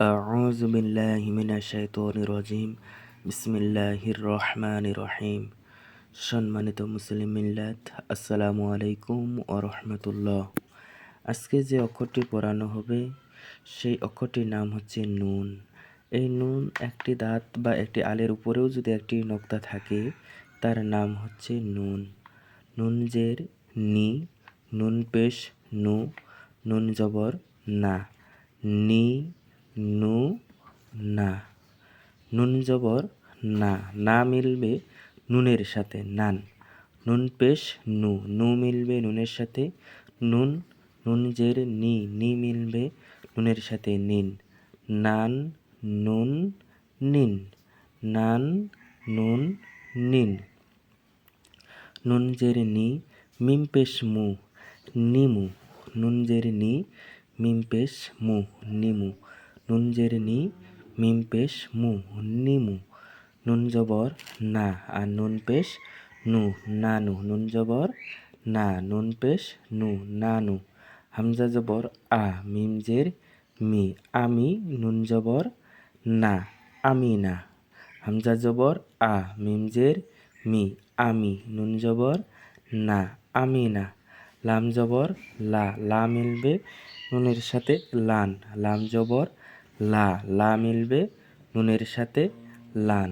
أعوذ بالله من الشيطان الرجيم بسم الله الرحمن الرحيم সম্মানিত মুসলিম মিল্লাত আসসালামু আলাইকুম ও রহমতুল্লাহ আজকে যে অক্ষরটি পড়ানো হবে সেই অক্ষরটির নাম হচ্ছে নুন এই নুন একটি দাঁত বা একটি আলের উপরেও যদি একটি নোক্তা থাকে তার নাম হচ্ছে নুন নুন জের নি নুন পেশ নু নুন জবর না নি নু, না। নুন জবর, না। না মিলবে নুনের সাথে, নান। নুন পেশ, নু। নু মিলবে নুনের সাথে, নুন। নুন জের, নি। নি মিলবে নুনের সাথে, নিন। নান, নুন, নিন। নান, নুন, নিন। নুন জের, নি। মিম পেশ, মু। নিমু নুন জের, নি। মিম পেশ, মু। নিমু নুন জের নি মিম পেশ মু। নিমু নুন জবর না, আর নুন পেশ নু, নানু। নুন জবর না নুন পেশ নু, নানু। হামজা জবর আ মিম জের মি। আমি নুন জবর না, আমি না। হামজা জবর আ মিম জের মি। আমি নুন জবর না, আমি না। লাম জবর লা লা মিলবে নুনের সাথে লান। লাম জবর লা লা মিলবে নুনের সাথে লান।